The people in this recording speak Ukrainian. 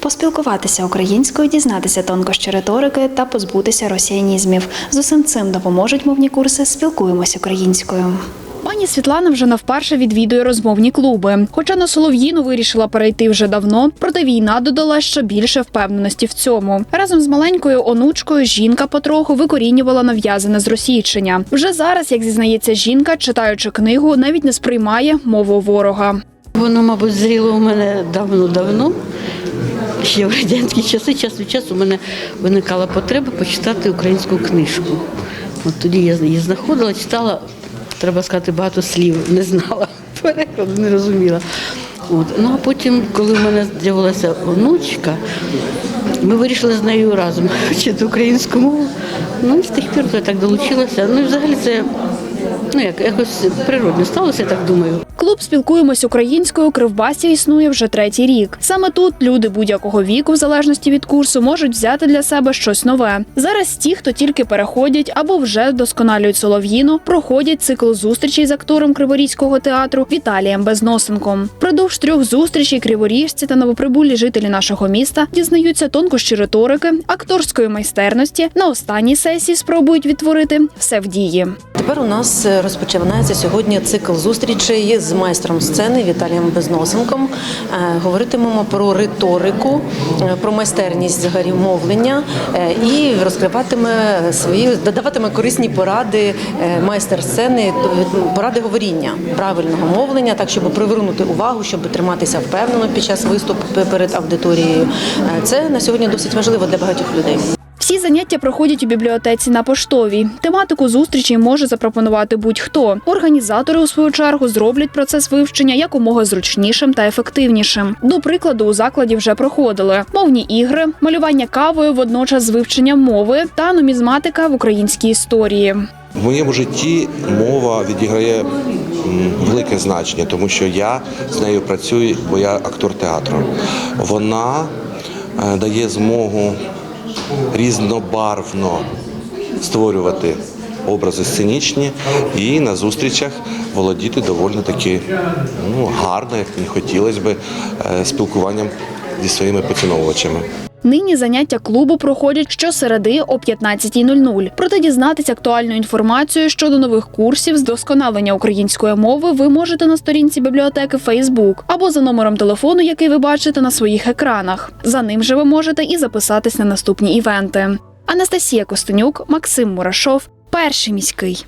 Поспілкуватися українською, дізнатися тонкощі риторики та позбутися росіянізмів. З усім цим допоможуть мовні курси Спілкуємось українською. Пані Світлана вже не вперше відвідує розмовні клуби. Хоча на Солов'їну вирішила перейти вже давно, проте війна додала ще більше впевненості в цьому. Разом з маленькою онучкою жінка потроху викорінювала нав'язане зросійчення. Вже зараз, як зізнається жінка, читаючи книгу, навіть не сприймає мову ворога. Воно, мабуть, зріло у мене давно-давно. Ще в радянські часи, час від часу у мене виникала потреба почитати українську книжку. От тоді я її знаходила, читала, треба сказати, багато слів, не знала, перекладу не розуміла. От. Ну а потім, коли в мене з'явилася онучка, ми вирішили з нею разом вчити українську мову. Ну і з тих пір я так долучилася. Ну і взагалі це ну, як, якось природно сталося, я так думаю. Клуб спілкуємось українською. Кривбасі існує вже третій рік. Саме тут люди будь-якого віку, в залежності від курсу, можуть взяти для себе щось нове. Зараз ті, хто тільки переходять або вже вдосконалюють солов'їну, проходять цикл зустрічей з актором Криворізького театру Віталієм Безносенком. Продовж трьох зустрічей криворіжці та новоприбулі жителі нашого міста дізнаються тонкощі риторики, акторської майстерності. На останній сесії спробують відтворити все в дії. Тепер у нас е, розпочинається сьогодні цикл зустрічей з майстром сцени Віталієм Безносенком. Е, Говоритимемо про риторику, е, про майстерність взагалі мовлення е, і розкриватиме свої, додаватиме корисні поради майстер сцени, поради говоріння, правильного мовлення, так щоб привернути увагу, щоб триматися впевнено під час виступу перед аудиторією. Це на сьогодні досить важливо для багатьох людей. Всі заняття проходять у бібліотеці на поштовій. Тематику зустрічі може запропонувати будь-хто. Організатори, у свою чергу, зроблять процес вивчення якомога зручнішим та ефективнішим. До прикладу, у закладі вже проходили мовні ігри, малювання кавою водночас з вивченням мови та нумізматика в українській історії. В моєму житті мова відіграє велике значення, тому що я з нею працюю, бо я актор театру. Вона е, дає змогу різнобарвно створювати образи сценічні і на зустрічах володіти доволі таки ну, гарно, як мені хотілося би, е, спілкуванням зі своїми поціновувачами. Нині заняття клубу проходять щосереди о 15.00. Проте дізнатися актуальну інформацію щодо нових курсів з досконалення української мови ви можете на сторінці бібліотеки Facebook або за номером телефону, який ви бачите на своїх екранах. За ним же ви можете і записатись на наступні івенти. Анастасія Костенюк, Максим Мурашов, перший міський.